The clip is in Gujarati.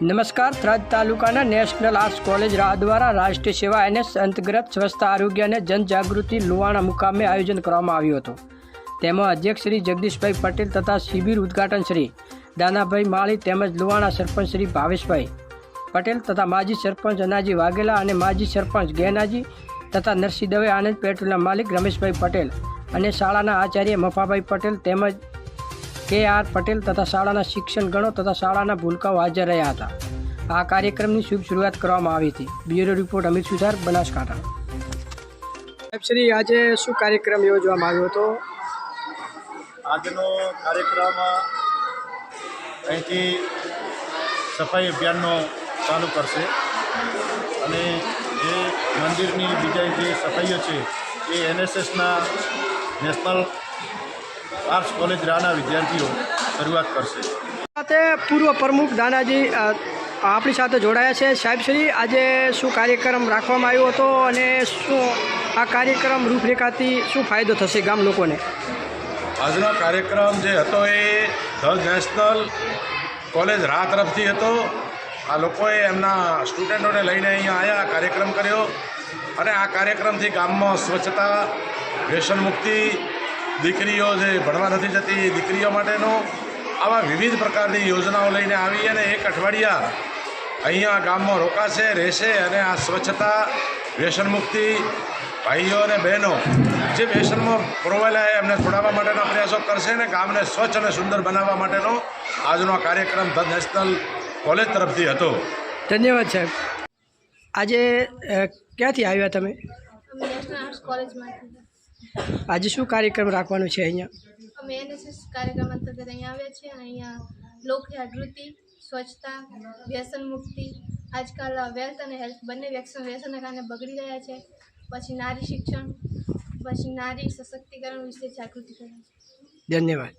નમસ્કાર, થરાદ તાલુકાના નેશનલ આર્ટ્સ કોલેજ રાહ દ્વારા રાષ્ટ્રીય સેવા એનએસ અંતર્ગત સ્વચ્છતા આરોગ્ય અને જનજાગૃતિ લુવાણા મુકામે આયોજન કરવામાં આવ્યું હતું. તેમાં અધ્યક્ષ શ્રી જગદીશભાઈ પટેલ તથા શિબિર ઉદ્ઘાટન શ્રી દાનાભાઈ માળી તેમજ લુવાણા સરપંચ શ્રી ભાવેશભાઈ પટેલ તથા માજી સરપંચ અનાજી વાઘેલા અને માજી સરપંચ ગેનાજી તથા નરસિંહ દવે આનંદ પેટ્રોલના માલિક રમેશભાઈ પટેલ અને શાળાના આચાર્ય મફાભાઈ પટેલ તેમજ કે આર પટેલ તથા શાળાના શિક્ષણ ગણો તથા શાળાના ભૂલકાઓ હાજર રહ્યા હતા. આ કાર્યક્રમની શુભ શરૂઆત કરવામાં આવી હતી. બ્યુરો રિપોર્ટ અમિત સુધાર બનાસકાંઠા. સાહેબ, શ્રી, આજે શું કાર્યક્રમ યોજવામાં આવ્યો હતો? આજનો કાર્યક્રમ અહીંથી સફાઈ અભિયાનનો ચાલુ કરશે. અને જે મંદિરની બીજા જે સફાઈઓ છે, એ એનએસએસના નેશનલ આર્ટ્સ કોલેજ રાના વિદ્યાર્થીઓ શરૂઆત કરશે. સાથે પૂર્વ પ્રમુખ દાનાજી આપણી સાથે જોડાયા છે. સાહેબ શ્રી આજે શું કાર્યક્રમ રાખવામાં આવ્યો હતો અને શું આ કાર્યક્રમ રૂપરેખાથી શું ફાયદો થશે ગામ લોકોને? આજનો કાર્યક્રમ જે હતો એ ધ નેશનલ કોલેજ રાહ તરફથી હતો. આ લોકોએ એમના સ્ટુડન્ટોને લઈને અહીંયા આવ્યા કાર્યક્રમ કર્યો. અને આ કાર્યક્રમથી ગામમાં સ્વચ્છતા વ્યસન મુક્તિ દીકરીઓ જે ભણવા નથી જતી દીકરીઓ માટેનો આવા વિવિધ પ્રકારની યોજનાઓ લઈને આવી અને એક અઠવાડિયા અહીંયા ગામમાં રોકાશે રહેશે અને આ સ્વચ્છતા વ્યસન મુક્તિ ભાઈઓ અને બહેનો જે વ્યસનમાં પ્રોવાયેલા એમને છોડાવવા માટેના પ્રયાસો કરશે અને ગામને સ્વચ્છ અને સુંદર બનાવવા માટેનો આજનો કાર્યક્રમ ધ નેશનલ કોલેજ તરફથી હતો. ધન્યવાદ સાહેબ. આજે ક્યાંથી આવ્યા તમે? નેશનલ આર્ટ્સ કોલેજમાંથી. આજે શું કાર્યક્રમ રાખવાનો છે અહીંયા? અમે એનએસએસ કાર્યક્રમ અંતર્ગત અહીંયા આવ્યા છીએ. અને અહીંયા લોકજાગૃતિ સ્વચ્છતા વ્યસન મુક્તિ આજકાલ વેલ્થ અને હેલ્થ બંને વ્યસન વ્યસનના કારણે બગડી રહ્યા છે. પછી નારી શિક્ષણ પછી નારી સશક્તિકરણ વિશે જાગૃતિ કરે છે. ધન્યવાદ.